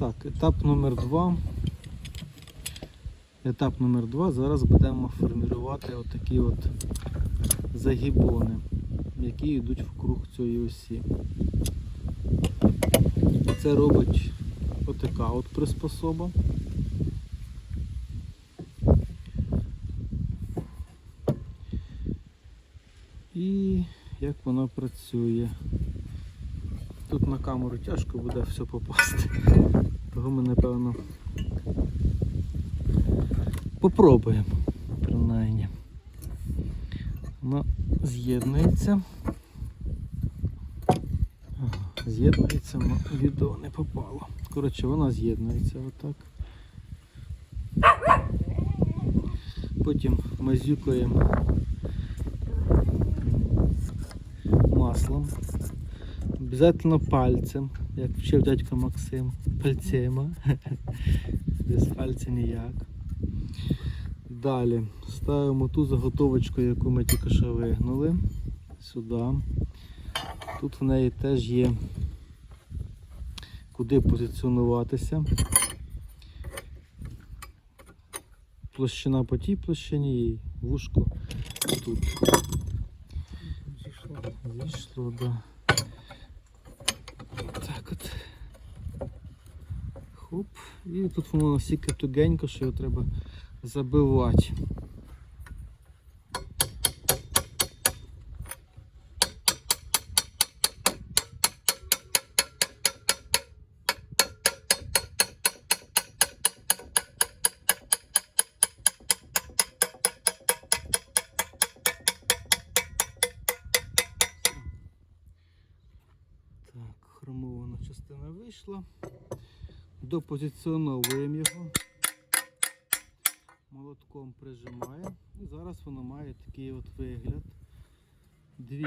Так, етап номер два. Етап номер два. Зараз будемо формувати отакі от загібони, які йдуть вкруг цієї осі. Це робить отака от приспособа. І як воно працює. Тут на камеру тяжко буде все попасти. Того ми напевно попробуємо принаймні. Воно з'єднується. З'єднується, але відео не попало. Коротше, вона з'єднується отак. Потім мазюкаємо маслом. Обязательно пальцем, як вчив дядько Максим. Пальцема. Без пальця ніяк. Далі ставимо ту заготовочку, яку ми тільки що вигнули. Сюди. Тут в неї теж є куди позиціонуватися. Площина по тій площині і вушко тут. Зійшло, да. Так от. Хоп. І тут воно настільки тугенько, що його треба забивати. Допозиціоновуємо його. Молотком прижимаємо. І зараз воно має такий от вигляд. Дві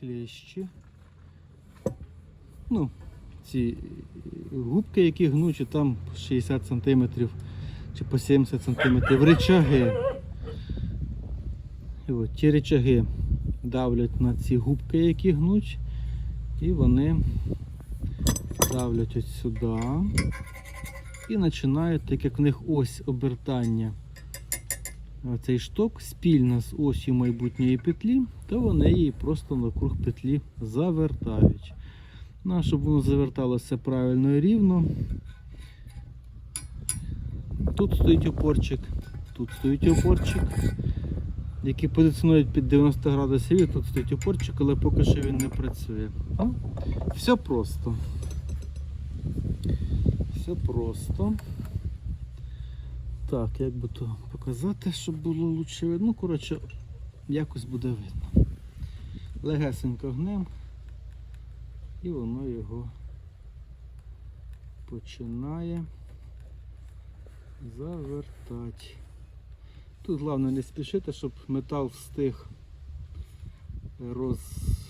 клещі. Ну, ці губки, які гнучі, там 60 см чи по 70 см. Ричаги. І от ті ричаги давлять на ці губки, які гнуть. І вони давлять ось сюди. І починають, так як в них ось обертання. Цей шток спільно з осью майбутньої петлі, то вони її просто навкруг петлі завертають. Ну, щоб воно заверталося правильно і рівно. Тут стоїть опорчик, тут стоїть опорчик, який позиціонують під 90 градусів, і тут стоїть опорчик, але поки що він не працює. А? Все просто. Все просто. Так, як би то показати, щоб було лучше видно. Ну, коротше, якось буде видно. Легесенько гнем і воно його починає завертати. Тут головне не спішити, щоб метал встиг роз,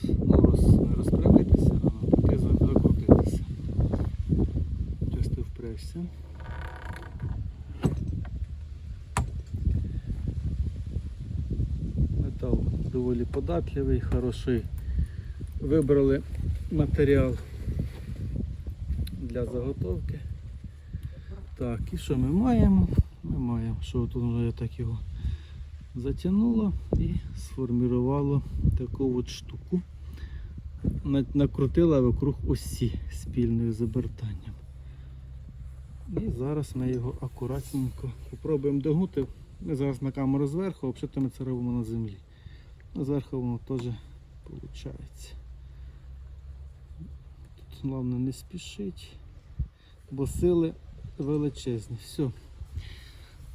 ну, роз, не розправитися, а навпаки за- закрутитися. Часто. Метал доволі податливий, хороший. Вибрали матеріал для заготовки. Так, і що ми маємо? Ми маємо, що тут я так його затягнуло і сформувало таку от штуку. Накрутила вокруг осі спільною з обертанням. І зараз ми його акуратненько попробуємо догнути. Ми зараз на камеру зверху, а взагалі ми це робимо на землі. А зверху воно теж виходить. Тут головне не спішить, бо сили величезні. Все.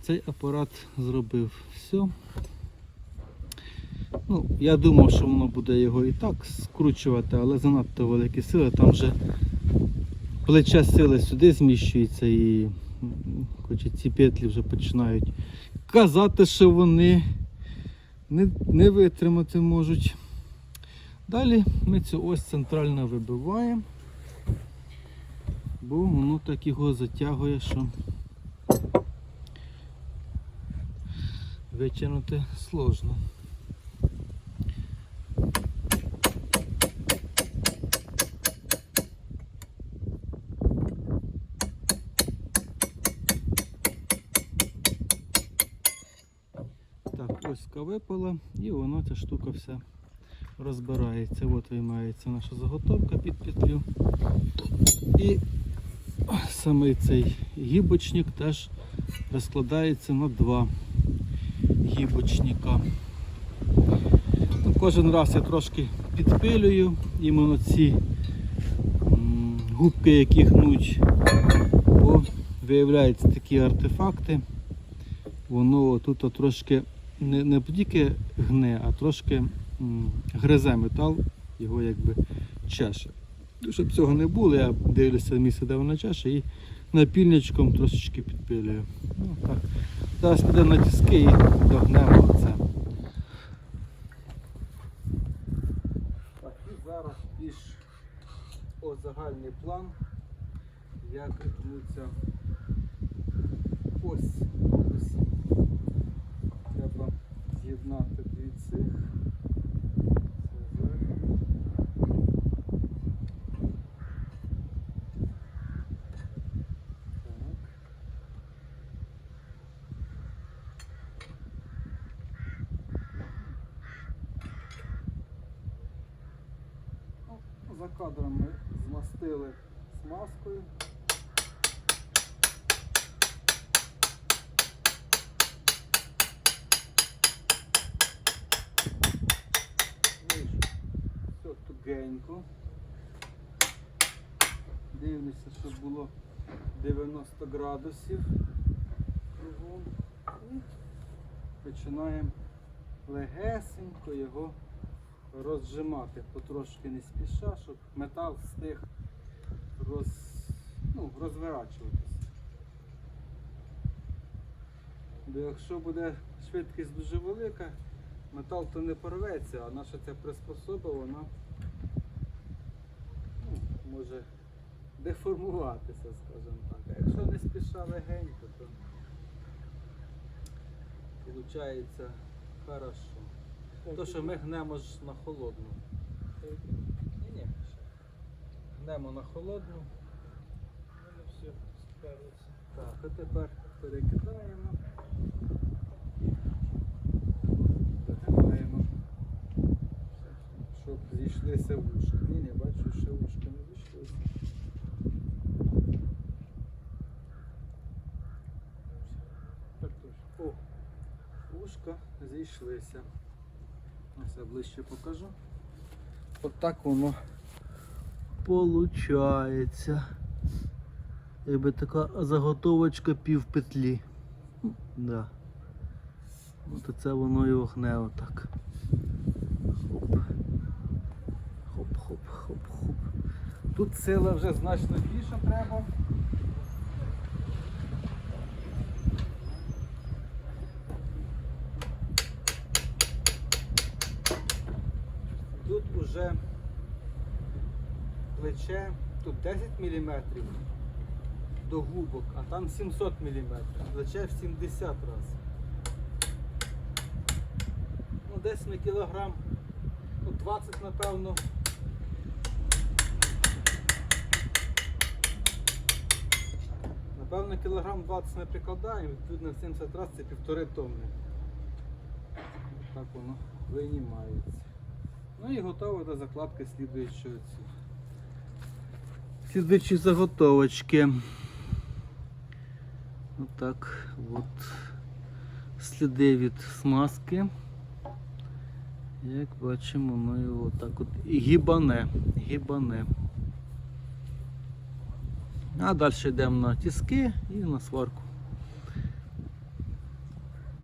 Цей апарат зробив все. Ну, я думав, що воно буде його і так скручувати, але занадто великі сили. Там вже плече сили сюди зміщується і хоч ці петлі вже починають казати, що вони не, не витримати можуть. Далі ми цю ось центрально вибиваємо, бо воно так його затягує, що витягнути сложно. Доска випала і воно ця штука вся розбирається. От виймається наша заготовка під петлю. І самий цей гібочник теж розкладається на два гібочника. Ну, Кожен раз я трошки підпилюю іменно ці губки, які гнуть, бо виявляються такі артефакти. Воно тут трошки не, не тільки гне, а трошки м, гризе метал, його якби чеше. Ну, Щоб цього не було, я дивлюся місце, де вона чеше, і напільничком трошечки підпилюю. Ну, так. Зараз підемо на тіски і догнемо це. Так, і зараз більш загальний план, як гнуться ось ось. З'єднати дві цих. За кадром ми змастили смазкою. Все тугенько. Дивлюся, щоб було 90 градусів. І починаємо легесенько його розжимати потрошки не спіша, щоб метал встиг роз, ну, розворачуватися. Бо якщо буде швидкість дуже велика, метал то не порветься, а наша ця приспособа вона може деформуватися, скажімо так. А якщо не спіша легенько, то виходить хорошо. То, що ми гнемо ж на холодну. Ні, ні. Гнемо на холодну. Все. Так, а тепер перекидаємо. Перекидаємо. Щоб зійшлися вушка. Бачу, ще вушка не точно. О, вушка зійшлися. Ось я ближче покажу. От так воно получається. Якби така заготовочка пів петлі. Да. От це воно і огне отак. Хоп. Хоп-хоп-хоп-хоп. Тут сила вже значно більше треба. Тут уже плече, тут 10 мм до губок, а там 700 мм. Плече в 70 раз. Ну, десь на кілограм, ну 20 напевно. Напевно, кілограм 20 ми прикладаємо, відповідно 70 раз це півтори тонни. Так воно винімається. Ну і готово до закладки слідуючого цього. Слідуючі заготовочки. Отак от сліди від смазки. Як бачимо, воно його так от гібане. гібане. А далі йдемо на тіски і на сварку.